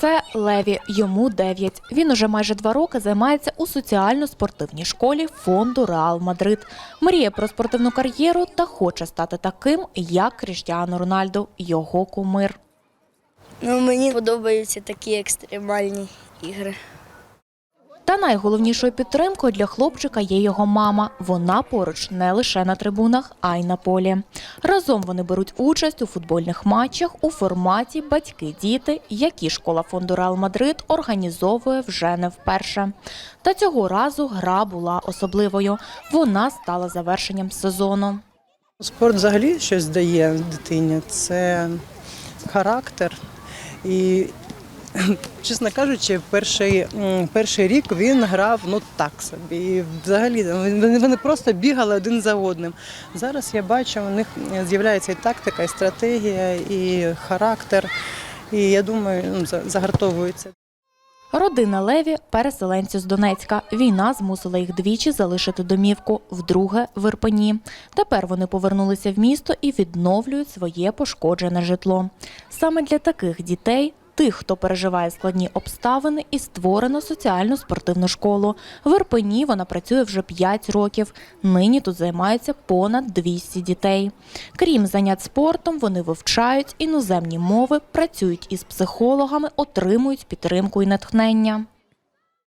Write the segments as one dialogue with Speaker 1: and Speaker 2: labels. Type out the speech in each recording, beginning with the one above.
Speaker 1: Це Леві, йому 9. Він уже майже два роки займається у соціально-спортивній школі фонду Реал Мадрид. Мріє про спортивну кар'єру та хоче стати таким, як Кріштіану Рональду, його кумир.
Speaker 2: Ну, мені подобаються такі екстремальні ігри.
Speaker 1: Та найголовнішою підтримкою для хлопчика є його мама. Вона поруч не лише на трибунах, а й на полі. Разом вони беруть участь у футбольних матчах у форматі Батьки-діти, які школа фонду Реал Мадрид організовує вже не вперше. Та цього разу гра була особливою. Вона стала завершенням сезону.
Speaker 3: Спорт взагалі щось дає дитині. Це характер. І, чесно кажучи, перший, перший рік він грав ну так собі. І взагалі вони, вони просто бігали один за одним. Зараз я бачу, у них з'являється і тактика, і стратегія, і характер. І я думаю, ну, за- загартовуються.
Speaker 1: Родина Леві переселенці з Донецька. Війна змусила їх двічі залишити домівку, вдруге в Ірпені. Тепер вони повернулися в місто і відновлюють своє пошкоджене житло. Саме для таких дітей. Тих, хто переживає складні обставини, і створено соціальну спортивну школу. В Ірпені вона працює вже 5 років. Нині тут займаються понад 200 дітей. Крім занять спортом, вони вивчають іноземні мови, працюють із психологами, отримують підтримку і натхнення.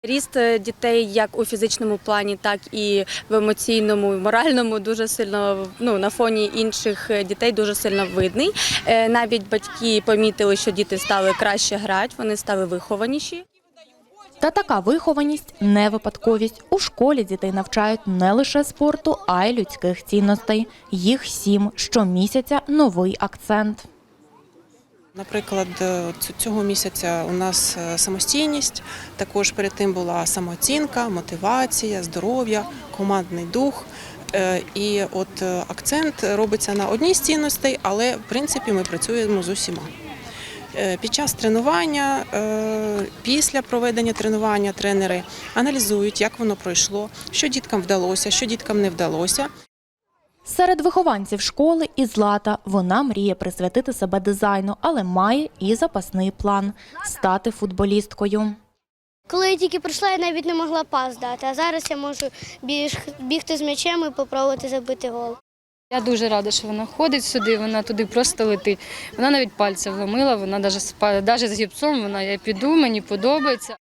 Speaker 4: Ріст е, дітей як у фізичному плані, так і в емоційному, і моральному дуже сильно ну на фоні інших е, дітей дуже сильно видний. Е, Навіть батьки помітили, що діти стали краще грати, вони стали вихованіші.
Speaker 1: Та така вихованість не випадковість. У школі дітей навчають не лише спорту, а й людських цінностей. Їх сім. Щомісяця новий акцент.
Speaker 5: Наприклад, е, цього місяця у нас е, самостійність. Також перед тим була самооцінка, мотивація, здоров'я, командний дух. Е, І от акцент робиться на одній з цінностей, але в принципі ми працюємо з усіма. Під час тренування, після проведення тренування тренери аналізують, як воно пройшло, що діткам вдалося, що діткам не вдалося.
Speaker 1: Серед вихованців школи і Злата. Вона мріє присвятити себе дизайну, але має і запасний план стати футболісткою.
Speaker 6: Коли я тільки прийшла, я навіть не могла пас дати, а зараз я можу бігти з м'ячем і спробувати забити гол.
Speaker 7: Я дуже рада, що вона ходить сюди, вона туди просто летить. Вона навіть пальця вломила, вона навіть з гіпсом, вона я піду, мені подобається.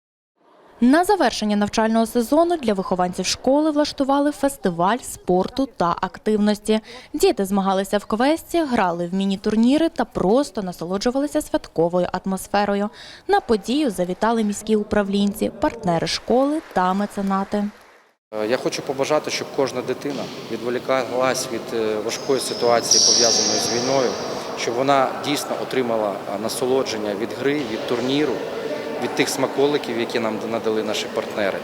Speaker 1: На завершення навчального сезону для вихованців школи влаштували фестиваль спорту та активності. Діти змагалися в квесті, грали в міні-турніри та просто насолоджувалися святковою атмосферою. На подію завітали міські управлінці, партнери школи та меценати.
Speaker 8: Е, Я хочу побажати, щоб кожна дитина відволікалась від е, важкої ситуації, пов'язаної з війною, щоб вона дійсно отримала е, насолодження від гри, від турніру, від тих смаколиків, які нам надали наші партнери,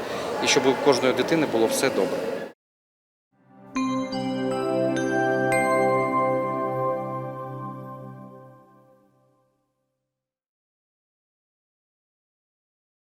Speaker 8: і щоб у кожної дитини було все добре.